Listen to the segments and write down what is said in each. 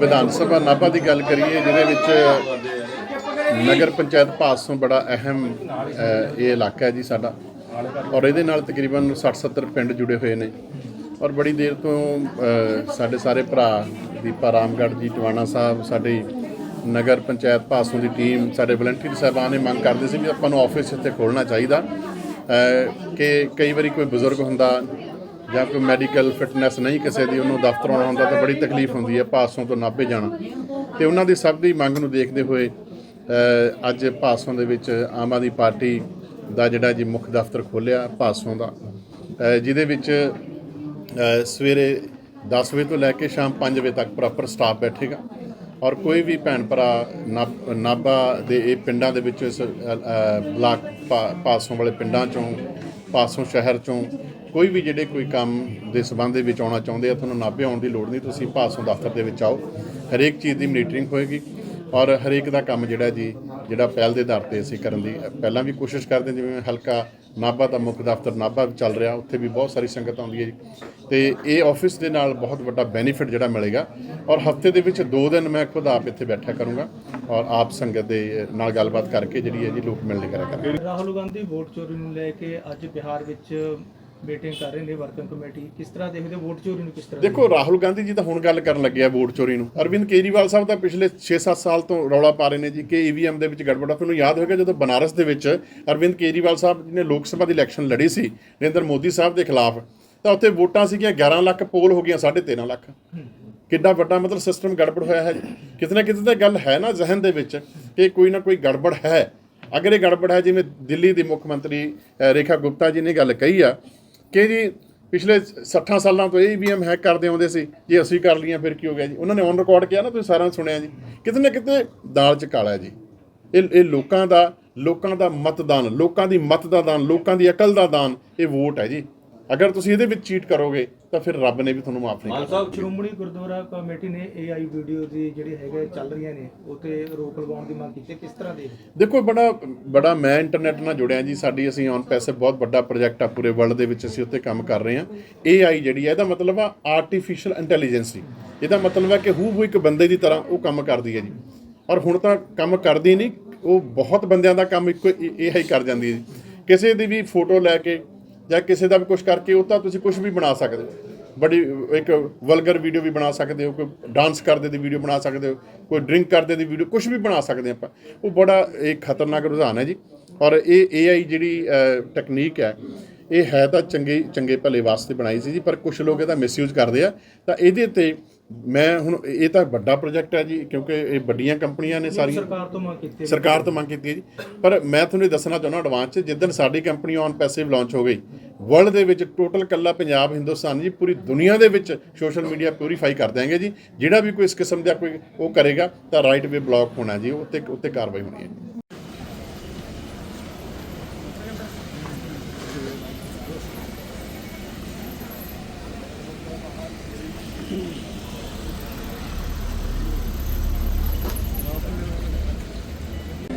ਵਿਧਾਨ ਸਭਾ ਨਾਭਾ ਦੀ ਗੱਲ ਕਰੀਏ, ਜਿਹਦੇ ਵਿੱਚ ਨਗਰ ਪੰਚਾਇਤ ਪਾਸੋਂ ਬੜਾ ਅਹਿਮ ਇਹ ਇਲਾਕਾ ਹੈ ਜੀ ਸਾਡਾ। ਔਰ ਇਹਦੇ ਨਾਲ ਤਕਰੀਬਨ 60-70 ਪਿੰਡ ਜੁੜੇ ਹੋਏ ਨੇ। ਔਰ ਬੜੀ ਦੇਰ ਤੋਂ ਸਾਡੇ ਸਾਰੇ ਭਰਾ ਦੀਪਾ ਰਾਮਗੜ੍ਹ ਜੀ, ਟਵਾਣਾ ਸਾਹਿਬ, ਸਾਡੇ ਨਗਰ ਪੰਚਾਇਤ ਪਾਸੋਂ ਦੀ ਟੀਮ, ਸਾਡੇ ਵਲੰਟੀਅਰ ਸਾਹਿਬਾਨ ਨੇ ਮੰਗ ਕਰਦੇ ਸੀ ਵੀ ਆਪਾਂ ਨੂੰ ਆਫਿਸ ਇੱਥੇ ਖੋਲ੍ਹਣਾ ਚਾਹੀਦਾ। ਕਿ ਕਈ ਵਾਰੀ ਕੋਈ ਬਜ਼ੁਰਗ ਹੁੰਦਾ ਜਾਂ ਕੋਈ ਮੈਡੀਕਲ ਫਿਟਨੈਸ ਨਹੀਂ ਕਿਸੇ ਦੀ, ਉਹਨੂੰ ਦਫ਼ਤਰ ਆਉਣਾ ਹੁੰਦਾ ਤਾਂ ਬੜੀ ਤਕਲੀਫ ਹੁੰਦੀ ਹੈ, ਪਾਸੋਂ ਤੋਂ ਨਾਭੇ ਜਾਣਾ। ਤੇ ਉਹਨਾਂ ਦੀ ਸਭ ਦੀ ਮੰਗ ਨੂੰ ਦੇਖਦੇ ਹੋਏ ਅੱਜ ਪਾਸੋਂ ਦੇ ਵਿੱਚ ਆਮ ਆਦਮੀ ਪਾਰਟੀ ਦਾ ਜਿਹੜਾ ਜੀ ਮੁੱਖ ਦਫ਼ਤਰ ਖੋਲ੍ਹਿਆ ਪਾਸੋਂ ਦਾ ਜਿਹਦੇ ਵਿੱਚ ਸਵੇਰੇ 10 ਵਜੇ ਤੋਂ ਲੈ ਕੇ ਸ਼ਾਮ 5 ਵਜੇ ਤੱਕ ਪ੍ਰੋਪਰ ਸਟਾਫ ਬੈਠੇਗਾ। ਔਰ ਕੋਈ ਵੀ ਭੈਣ ਭਰਾ ਨਾਭ- ਨਾਭਾ ਦੇ ਇਹ ਪਿੰਡਾਂ ਦੇ ਵਿੱਚ ਇਸ ਬਲਾਕ ਪਾ- ਪਾਸੋਂ ਵਾਲੇ ਪਿੰਡਾਂ ਚੋਂ, ਪਾਸੋਂ ਸ਼ਹਿਰ ਚੋਂ ਕੋਈ ਵੀ ਜਿਹੜੇ ਕੋਈ ਕੰਮ ਦੇ ਸਬੰਧ ਦੇ ਵਿੱਚ ਆਉਣਾ ਚਾਹੁੰਦੇ ਆ, ਤੁਹਾਨੂੰ ਨਾਭੇ ਆਉਣ ਦੀ ਲੋੜ ਨਹੀਂ, ਤੁਸੀਂ ਭਾਸੋਂ ਦਫ਼ਤਰ ਦੇ ਵਿੱਚ ਆਓ। ਹਰੇਕ ਚੀਜ਼ ਦੀ ਮੀਟਿੰਗ ਹੋਏਗੀ ਔਰ ਹਰੇਕ ਦਾ ਕੰਮ ਜਿਹੜਾ ਜੀ, ਜਿਹੜਾ ਪਹਿਲ ਦੇ ਆਧਾਰ ਤੇ ਅਸੀਂ ਕਰਨ ਦੀ ਪਹਿਲਾਂ ਵੀ ਕੋਸ਼ਿਸ਼ ਕਰਦੇ ਜਿਵੇਂ ਹਲਕਾ ਨਾਭਾ ਦਾ ਮੁੱਖ ਦਫ਼ਤਰ ਨਾਭਾ ਚੱਲ ਰਿਹਾ, ਉੱਥੇ ਵੀ ਬਹੁਤ ਸਾਰੀ ਸੰਗਤ ਆਉਂਦੀ ਹੈ ਜੀ। ਤੇ ਇਹ ਆਫਿਸ ਦੇ ਨਾਲ ਬਹੁਤ ਵੱਡਾ ਬੈਨੀਫਿਟ ਜਿਹੜਾ ਮਿਲੇਗਾ ਔਰ ਹਫ਼ਤੇ ਦੇ ਵਿੱਚ ਦੋ ਦਿਨ ਮੈਂ ਖੁਦ ਆਪ ਇੱਥੇ ਬੈਠਾ ਕਰੂੰਗਾ ਔਰ ਆਪ ਸੰਗਤ ਦੇ ਨਾਲ ਗੱਲਬਾਤ ਕਰਕੇ ਜਿਹੜੀ ਹੈ ਜੀ, ਲੋਕ ਮਿਲਣੇ ਕਰਿਆ ਕਰਾਂਗੇ। ਰਾਹੁਲ ਗਾਂਧੀ ਵੋਟ ਚੋਰੀ ਨੂੰ ਲੈ ਕੇ ਅੱਜ ਬਿਹਾਰ ਵਿੱਚ ਮੀਟਿੰਗ ਕਰ ਰਹੇ ਨੇ ਵਰਕਿੰਗ ਕਮੇਟੀ ਕਿਸ ਤਰ੍ਹਾਂ ਦੇਖਦੇ ਹੋ ਵੋਟ ਚੋਰੀ ਨੂੰ ਕਿਸ ਤਰ੍ਹਾਂ ਦੇਖੋ ਰਾਹੁਲ ਗਾਂਧੀ ਜੀ ਤਾਂ ਹੁਣ ਗੱਲ ਕਰਨ ਲੱਗੇ ਆ ਵੋਟ ਚੋਰੀ ਨੂੰ। ਅਰਵਿੰਦ ਕੇਜਰੀਵਾਲ ਸਾਹਿਬ ਤਾਂ ਪਿਛਲੇ 6-7 ਸਾਲ ਤੋਂ ਰੌਲਾ ਪਾ ਰਹੇ ਨੇ ਜੀ ਕਿ ਈਵੀਐਮ ਦੇ ਵਿੱਚ ਗੜਬੜਾ। ਤੁਹਾਨੂੰ ਯਾਦ ਹੋਵੇਗਾ ਜਦੋਂ ਬਨਾਰਸ ਦੇ ਵਿੱਚ ਅਰਵਿੰਦ ਕੇਜਰੀਵਾਲ ਸਾਹਿਬ ਜੀ ਨੇ ਲੋਕ ਸਭਾ ਦੀ ਇਲੈਕਸ਼ਨ ਲੜੀ ਸੀ ਨਰਿੰਦਰ ਮੋਦੀ ਸਾਹਿਬ ਦੇ ਖਿਲਾਫ। ਤਾਂ ਉੱਥੇ ਵੋਟਾਂ ਸੀਗੀਆਂ 11 ਲੱਖ ਪੋਲ ਹੋ ਗਈਆਂ 13.5 ਲੱਖ। ਕਿੱਡਾ ਵੱਡਾ ਮਤਲਬ ਸਿਸਟਮ ਗੜਬੜ ਹੋਇਆ ਹੈ। ਕਿਤੇ ਨਾ ਕਿਤੇ ਤਾਂ ਗੱਲ ਹੈ ਨਾ ਜ਼ਹਿਨ ਦੇ ਵਿੱਚ ਕਿ ਕੋਈ ਨਾ ਕੋਈ ਗੜਬੜ ਹੈ। ਅਗਰ ਇਹ ਗੜਬੜ ਹੈ ਜਿਵੇਂ ਦਿੱਲੀ ਦੇ ਮੁੱਖ ਮੰਤਰੀ ਰੇਖਾ ਗੁਪਤਾ ਜੀ ਨੇ ਗੱਲ ਕਹੀ ਆ ਕਿ ਜੀ ਪਿਛਲੇ 60 ਸਾਲਾਂ ਤੋਂ ਇਹ ਈਵੀਐਮ ਹੈਕ ਕਰਦੇ ਆਉਂਦੇ ਸੀ, ਜੇ ਅਸੀਂ ਕਰ ਲਈਆਂ ਫਿਰ ਕੀ ਹੋ ਗਿਆ ਜੀ? ਉਹਨਾਂ ਨੇ ਔਨ ਰਿਕਾਰਡ ਕਿਹਾ ਨਾ, ਤੁਸੀਂ ਸਾਰਿਆਂ ਨੇ ਸੁਣਿਆ ਜੀ, ਕਿਤੇ ਨਾ ਕਿਤੇ ਦਾਲ ਚ ਕਾਲਾ ਜੀ। ਇਹ ਇਹ ਲੋਕਾਂ ਦਾ ਲੋਕਾਂ ਦਾ ਮਤਦਾਨ, ਲੋਕਾਂ ਦੀ ਮਤ ਦਾ ਦਾਨ ਲੋਕਾਂ ਦੀ ਅਕਲ ਦਾ ਦਾਨ, ਇਹ ਵੋਟ ਹੈ ਜੀ। ਅਗਰ ਤੁਸੀਂ ਇਹਦੇ ਵਿੱਚ ਚੀਟ ਕਰੋਗੇ ਤਾਂ ਫਿਰ ਰੱਬ ਨੇ ਵੀ ਤੁਹਾਨੂੰ ਮਾਫ ਨਹੀਂ ਕਰਨਾ। ਸ਼੍ਰੋਮਣੀ ਗੁਰਦੁਆਰਾ ਕਮੇਟੀ ਨੇ ਏਆਈ ਵੀਡੀਓ ਦੀ ਜਿਹੜੀ ਹੈਗੇ ਚੱਲ ਰਹੀਆਂ ਨੇ ਉਤੇ ਰੋਕ ਲਗਾਉਣ ਦੀ ਮੰਗ ਕੀਤੀ। ਕਿਸ ਤਰ੍ਹਾਂ ਦੇ? ਦੇਖੋ ਬੜਾ ਬੜਾ ਮੈਂ ਇੰਟਰਨੈਟ ਨਾਲ ਜੁੜਿਆ ਜੀ ਸਾਡੀ ਅਸੀਂ ਔਨ ਪੈਸੇ ਬਹੁਤ ਵੱਡਾ ਪ੍ਰੋਜੈਕਟ ਆ ਪੂਰੇ ਵਰਲਡ ਦੇ ਵਿੱਚ ਅਸੀਂ ਉੱਤੇ ਕੰਮ ਕਰ ਰਹੇ ਹਾਂ। AI ਜਿਹੜੀ ਹੈ ਇਹਦਾ ਮਤਲਬ ਆ ਆਰਟੀਫੀਸ਼ੀਅਲ ਇੰਟੈਲੀਜੈਂਸ ਇਹਦਾ ਮਤਲਬ ਹੈ ਕਿ ਹੂ ਹੂ ਇੱਕ ਬੰਦੇ ਦੀ ਤਰ੍ਹਾਂ ਉਹ ਕੰਮ ਕਰਦੀ ਹੈ ਜੀ। ਔਰ ਹੁਣ ਤਾਂ ਕੰਮ ਕਰਦੀ ਨਹੀਂ ਉਹ ਬਹੁਤ ਬੰਦਿਆਂ ਦਾ ਕੰਮ ਇੱਕੋ AI ਕਰ ਜਾਂਦੀ ਹੈ ਜੀ। ਕਿਸੇ ਦੀ ਵੀ ਫੋਟੋ ਲੈ ਕੇ ਜਾਂ ਕਿਸੇ ਦਾ ਵੀ ਕੁਝ ਕਰਕੇ, ਉਹ ਤਾਂ ਤੁਸੀਂ ਕੁਝ ਵੀ ਬਣਾ ਸਕਦੇ ਹੋ। ਬੜੀ, ਇੱਕ ਵਲਗਰ ਵੀਡੀਓ ਵੀ ਬਣਾ ਸਕਦੇ ਹੋ, ਕੋਈ ਡਾਂਸ ਕਰਦੇ ਦੀ ਵੀਡੀਓ ਬਣਾ ਸਕਦੇ ਹੋ, ਕੋਈ ਡਰਿੰਕ ਕਰਦੇ ਦੀ ਵੀਡੀਓ ਕੁਝ ਵੀ ਬਣਾ ਸਕਦੇ ਆਪਾਂ। ਉਹ ਬੜਾ, ਇਹ ਖਤਰਨਾਕ ਰੁਝਾਨ ਹੈ ਜੀ। ਔਰ ਇਹ AI ਜਿਹੜੀ ਟੈਕਨੀਕ ਹੈ ਇਹ ਹੈ ਤਾਂ ਚੰਗੇ ਚੰਗੇ ਭਲੇ ਵਾਸਤੇ ਬਣਾਈ ਸੀ ਜੀ ਪਰ ਕੁਝ ਲੋਕ ਇਹਦਾ ਮਿਸਯੂਜ਼ ਕਰਦੇ ਆ। ਤਾਂ ਇਹਦੇ ਤੇ ਮੈਂ ਹੁਣ ਇਹ ਤਾਂ ਵੱਡਾ ਪ੍ਰੋਜੈਕਟ ਹੈ ਜੀ ਕਿਉਂਕਿ ਇਹ ਵੱਡੀਆਂ ਕੰਪਨੀਆਂ ਨੇ ਸਾਰੀਆਂ। ਸਰਕਾਰ ਤੋਂ ਮੰਗ ਕੀਤੀ ਹੈ। ਸਰਕਾਰ ਤੋਂ ਮੰਗ ਕੀਤੀ ਹੈ ਜੀ। ਪਰ ਮੈਂ ਤੁਹਾਨੂੰ ਇਹ ਦੱਸਣਾ ਚਾਹੁੰਦਾ ਐਡਵਾਂਸ ਚ ਜਿੱਦਣ ਸਾਡੀ ਕੰਪਨੀ ਔਨ ਪੈਸਿਵ ਲਾਂਚ ਹੋ ਗਈ ਵਰਲਡ ਦੇ ਵਿੱਚ ਟੋਟਲ ਕੱਲਾ ਪੰਜਾਬ ਹਿੰਦੁਸਤਾਨ ਜੀ ਪੂਰੀ ਦੁਨੀਆ ਦੇ ਵਿੱਚ ਸੋਸ਼ਲ ਮੀਡੀਆ ਪਿਊਰੀਫਾਈ ਕਰ ਦਿਆਂਗੇ ਜੀ। ਜਿਹੜਾ ਵੀ ਕੋਈ ਇਸ ਕਿਸਮ ਦਾ ਕੋਈ ਉਹ ਕਰੇਗਾ ਤਾਂ ਰਾਈਟ ਵੇ ਬਲੌਕ ਹੋਣਾ ਜੀ ਉੱਤੇ ਉੱਤੇ ਕਾਰਵਾਈ ਹੋਣੀ ਹੈ।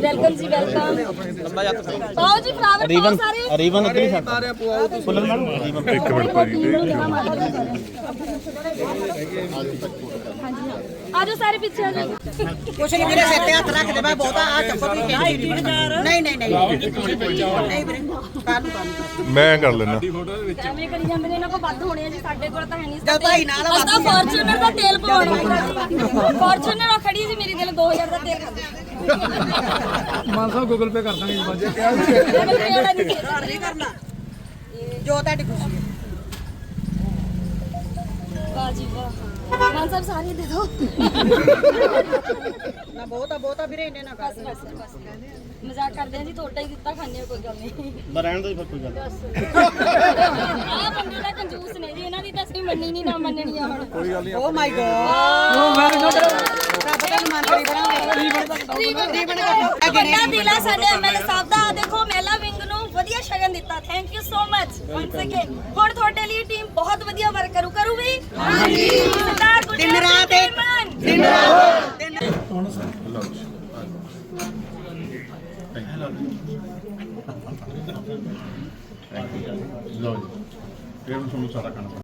ਵੈਲਕਮ ਜੀ ਵੈਲਕਮ। ਆਓ ਜੀ ਫਲਾਵਰ ਪਾਓ ਸਾਰੇ। ਰੀਵਨ ਉੱਤੇ ਹੀ ਛੱਡ ਫੁੱਲ ਮੈਡਮ। ਰੀਵਨ ਇੱਕ ਮਿੰਟ ਭਾਜੀ ਆਜੋ ਸਾਰੇ ਪਿੱਛੇ ਆ ਜਾਓ ਕੁਛ ਨਹੀਂ ਵੀਰੇ ਸਿਰ ਤੇ ਹੱਥ ਰੱਖ ਦੇ ਮੈਂ ਬਹੁਤਾ ਆ ਚੱਕੋ ਵੀ ਖੇਡੀ ਨਹੀਂ ਨਹੀਂ ਨਹੀਂ। ਨਹੀਂ ਵੀਰੇ ਕੱਲ ਕੰਮ। ਮੈਂ ਕਰ ਲੈਣਾ ਐਵੇਂ ਕਰੀ ਜਾਂਦੇ ਨੇ ਇਹਨਾਂ ਕੋਲ ਵੱਧ ਹੋਣੇ ਆ ਜੀ ਸਾਡੇ ਕੋਲ ਤਾਂ ਹੈ ਨਹੀਂ। ਜਦ ਭਾਈ ਨਾਲ ਵੱਧ ਫੋਰਚੂਨਰ ਦਾ ਤੇਲ ਪਵਾਉਣਾ। ਫੋਰਚੂਨਰ ਉਹ ਖੜੀ ਸੀ ਮੇਰੀ ਦਿਲ 2000 ਦਾ ਤੇਲ ਖਾਂਦੀ ਮਾਨ ਸਾਹਿਬ ਗੂਗਲ ਪੇ ਕਰ ਦਾਂਗੇ ਜੀ ਬਾਜੇ ਕਿਹੜਾ ਨਹੀਂ ਘਰ ਨਹੀਂ ਕਰਨਾ। ਜੋ ਤੁਹਾਡੀ ਖੁਸ਼ੀ ਹੈ। ਵਾਹ ਜੀ ਵਾਹ। ਮਾਨ ਸਾਹਿਬ ਸਾਰੇ ਦੇ ਦਿਓ ਨਾ ਬਹੁਤਾ ਬਹੁਤਾ ਵੀਰੇ ਇਹਨੇ ਨਾ ਕਰ। ਬਸ ਬਸ ਬਸ। ਮਜ਼ਾਕ ਕਰਦੇ ਆ ਜੀ ਤੁਹਾਡਾ ਹੀ ਦਿੱਤਾ ਖਾਣੇ ਕੋਈ ਗੱਲ ਨਹੀਂ। ਮੈਂ ਰਹਿਣ ਦਾ ਹੀ ਫਿਰ ਕੋਈ ਗੱਲ ਆਹ ਬੰਦੇ ਤਾਂ ਕੰਜੂਸ ਨੇ ਜੀ ਇਹਨਾਂ ਦੀ ਤਾਂ ਅਸੀਂ ਮੰਨੀ ਨਹੀਂ ਨਾ ਮੰਨਣੀ ਆ ਹੁਣ oh my god oh very good ਰੱਬ ਤੈਨੂੰ ਮੰਤਰੀ ਬਣਾਵੇ ਇੱਕ ਵੱਡਾ ਦਿਲ ਆ ਸਾਡੇ ਐਮਐਲਏ ਸਾਹਿਬ ਦਾ ਆਹ ਦੇਖੋ ਮਹਿਲਾ ਵਿੰਗ ਨੂੰ ਵਧੀਆ ਸ਼ਗਨ ਦਿੱਤਾ thank you so much once again ਹੁਣ ਤੁਹਾਡੇ ਲਈ ਟੀਮ ਬਹੁਤ ਵਧੀਆ ਵਰਕ ਕਰੂ ਕਰੂ ਵੀ ਹਾਂਜੀ ਸਰਦਾਰ ਦਿਨ ਰਾਤ ਇੱਕ-। ਦਿਨ ਰਾਤ ਦਿਨ ਲਓ ਜੀ ਫਿਰ ਤੁਹਾਨੂੰ ਸਾਰਾ ਕੰਮ